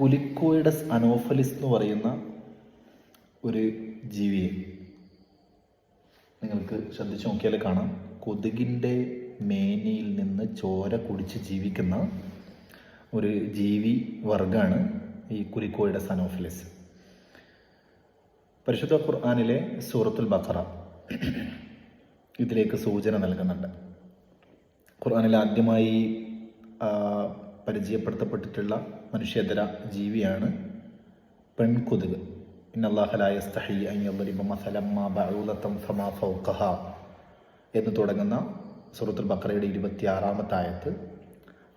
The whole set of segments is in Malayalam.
കുലിക്കോയിഡസ് അനോഫലിസ് എന്ന് പറയുന്ന ഒരു ജീവിയെ നിങ്ങൾക്ക് ശ്രദ്ധിച്ചു നോക്കിയാൽ കാണാം. കൊതുകിന്റെ മേനിയിൽ നിന്ന് ചോര കുടിച്ച് ജീവിക്കുന്ന ഒരു ജീവി വർഗമാണ് ഈ കുലിക്കോയിഡസ് അനോഫലിസ്. പരിശുദ്ധ ഖുർആാനിലെ സൂറത്തുൽ ബഖറ ഇതിലേക്ക് സൂചന നൽകുന്നുണ്ട്. ഖുർആാനിൽ ആദ്യമായി പരിചയപ്പെടുത്തപ്പെട്ടിട്ടുള്ള മനുഷ്യേതര ജീവിയാണ് പെൺകൊതുക് ഇന്നല്ലാഹലായസ്തഹി എന്ന് തുടങ്ങുന്ന സൂറത്തുൽ ബക്കറയുടെ ഇരുപത്തിയാറാമത്തെ ആയത്ത്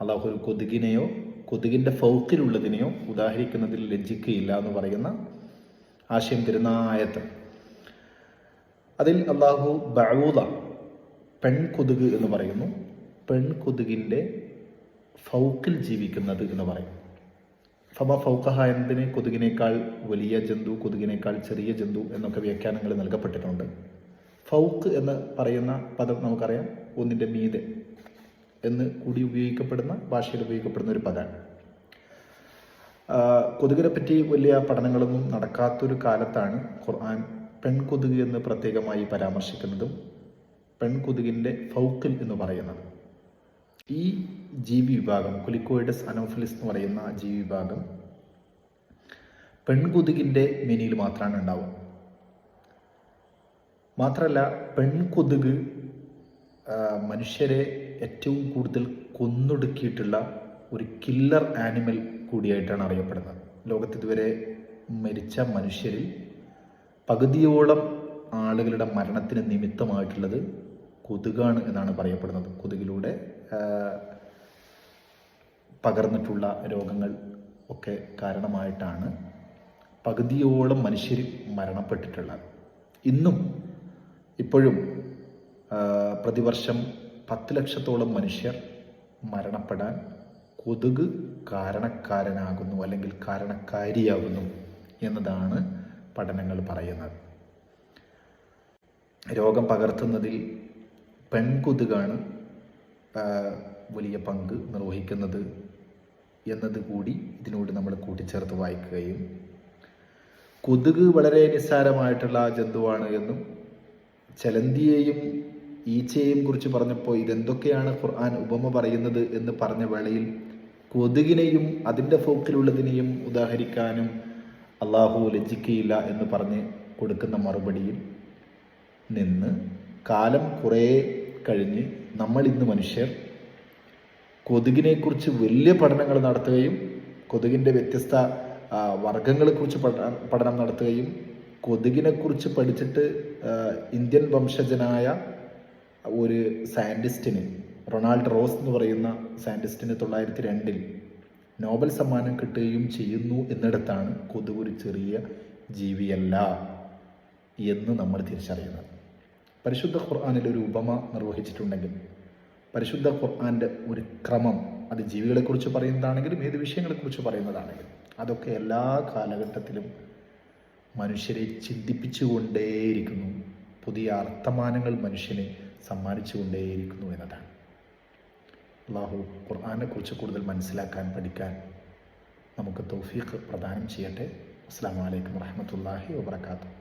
അള്ളാഹു ഒരു കൊതുകിനെയോ കൊതുകിന്റെ ഫൗക്കിലുള്ളതിനെയോ ഉദാഹരിക്കുന്നതിൽ ലജ്ജിക്കുകയില്ല എന്ന് പറയുന്ന ആശയം തരുന്ന ആയത്ത്. അതിൽ അള്ളാഹു ബഴൂത പെൺകൊതുക് എന്ന് പറയുന്നു. പെൺകൊതുകിന്റെ ഫൗക്കിൽ ജീവിക്കുന്നത് എന്ന് പറയും. ഫമ ഫൗക്കഹ എന്നതിന് കൊതുകിനേക്കാൾ വലിയ ജന്തു കൊതുകിനേക്കാൾ ചെറിയ ജന്തു എന്നൊക്കെ വ്യാഖ്യാനങ്ങൾ നൽകപ്പെട്ടിട്ടുണ്ട്. ഫൗക്ക് എന്ന് പറയുന്ന പദം നമുക്കറിയാം. ഒന്നിന്റെ മീതെ എന്ന് കൂടി ഉപയോഗിക്കപ്പെടുന്ന ഭാഷയിൽ ഉപയോഗിക്കപ്പെടുന്ന ഒരു പദമാണ് കൊതുകിനെ പറ്റി വലിയ പഠനങ്ങളൊന്നും നടക്കാത്തൊരു കാലത്താണ് ഖുർആൻ പെൺകൊതുക് എന്ന് പ്രത്യേകമായി പരാമർശിക്കുന്നതും പെൺകൊതുകിന്റെ ഫൗക്കിൽ എന്ന് പറയുന്നത്. ഈ ജീവി വിഭാഗം കുലിക്കോയിഡസ് അനോഫിലിസ് എന്ന് പറയുന്ന ജീവി വിഭാഗം പെൺകൊതുകിന്റെ മെനിയിൽ മാത്രമാണ് ഉണ്ടാവുക. മാത്രമല്ല പെൺകൊതുക് മനുഷ്യരെ ഏറ്റവും കൂടുതൽ കൊന്നൊടുക്കിയിട്ടുള്ള ഒരു കില്ലർ ആനിമൽ കൂടിയായിട്ടാണ് അറിയപ്പെടുന്നത്. ലോകത്ത് ഇതുവരെ മരിച്ച മനുഷ്യരിൽ പകുതിയോളം ആളുകളുടെ മരണത്തിന് നിമിത്തമായിട്ടുള്ളത് കൊതുകാണ് എന്നാണ് പറയപ്പെടുന്നത്. കൊതുകിലൂടെ പകർന്നിട്ടുള്ള രോഗങ്ങൾ ഒക്കെ കാരണമായിട്ടാണ് പകുതിയോളം മനുഷ്യർ മരണപ്പെട്ടിട്ടുള്ളത്. ഇന്നും ഇപ്പോഴും പ്രതിവർഷം പത്ത് ലക്ഷത്തോളം മനുഷ്യർ മരണപ്പെടാൻ കൊതുക് കാരണക്കാരനാകുന്നു അല്ലെങ്കിൽ കാരണക്കാരിയാകുന്നു എന്നതാണ് പഠനങ്ങൾ പറയുന്നത്. രോഗം പകർത്തുന്നതിൽ പെൺകൊതുകാണ് വലിയ പങ്ക് നിർവഹിക്കുന്നത് എന്നത് കൂടി ഇതിനോട് നമ്മൾ കൂട്ടിച്ചേർത്ത് വായിക്കുകയും കൊതുക് വളരെ നിസ്സാരമായിട്ടുള്ള ജന്തുവാണ് എന്നും ചലന്തിയെയും ഈച്ചയെയും കുറിച്ച് പറഞ്ഞപ്പോൾ ഇതെന്തൊക്കെയാണ് ഖുർആൻ ഉപമ പറയുന്നത് എന്ന് പറഞ്ഞ വേളയിൽ കൊതുകിനെയും അതിന്റെ ഫോക്കിലുള്ളതിനെയും ഉദാഹരിക്കാനും അള്ളാഹു ലജ്ജിക്കയില്ല എന്ന് പറഞ്ഞ് കൊടുക്കുന്ന മറുപടിയിൽ നിന്ന് കാലം കുറേ കഴിഞ്ഞ് നമ്മൾ ഇന്ന് മനുഷ്യർ കൊതുകിനെക്കുറിച്ച് വലിയ പഠനങ്ങൾ നടത്തുകയും കൊതുകിന്റെ വ്യത്യസ്ത വർഗങ്ങളെക്കുറിച്ച് പഠനം പഠനം നടത്തുകയും കൊതുകിനെക്കുറിച്ച് പഠിച്ചിട്ട് ഇന്ത്യൻ വംശജനായ ഒരു സയന്റിസ്റ്റിന് റൊണാൾഡ് റോസ് എന്ന് പറയുന്ന സയന്റിസ്റ്റിന് തൊള്ളായിരത്തി രണ്ടിൽ നോബൽ സമ്മാനം കിട്ടുകയും ചെയ്യുന്നു എന്നിടത്താണ് കൊതുക് ഒരു ചെറിയ ജീവിയല്ല എന്ന് നമ്മൾ തിരിച്ചറിയുന്നത്. പരിശുദ്ധ ഖുർആാനിൽ ഒരു ഉപമ നിർവഹിച്ചിട്ടുണ്ടെങ്കിൽ പരിശുദ്ധ ഖുർആാന്റെ ഒരു ക്രമം അത് ജീവികളെക്കുറിച്ച് പറയുന്നതാണെങ്കിലും ഏത് വിഷയങ്ങളെക്കുറിച്ച് പറയുന്നതാണെങ്കിലും അതൊക്കെ എല്ലാ കാലഘട്ടത്തിലും മനുഷ്യരെ ചിന്തിപ്പിച്ചുകൊണ്ടേയിരിക്കുന്നു. പുതിയ അർത്ഥമാനങ്ങൾ മനുഷ്യനെ സമ്മാനിച്ചുകൊണ്ടേയിരിക്കുന്നു എന്നതാണ്. അള്ളാഹു ഖുർആാനെ കുറിച്ച് കൂടുതൽ മനസ്സിലാക്കാൻ പഠിക്കാൻ നമുക്ക് തൗഫീഖ് പ്രദാനം ചെയ്യട്ടെ. അസ്സാം വലൈക്കും വാഹമത്തല്ലാഹി വാബർക്കാത്തു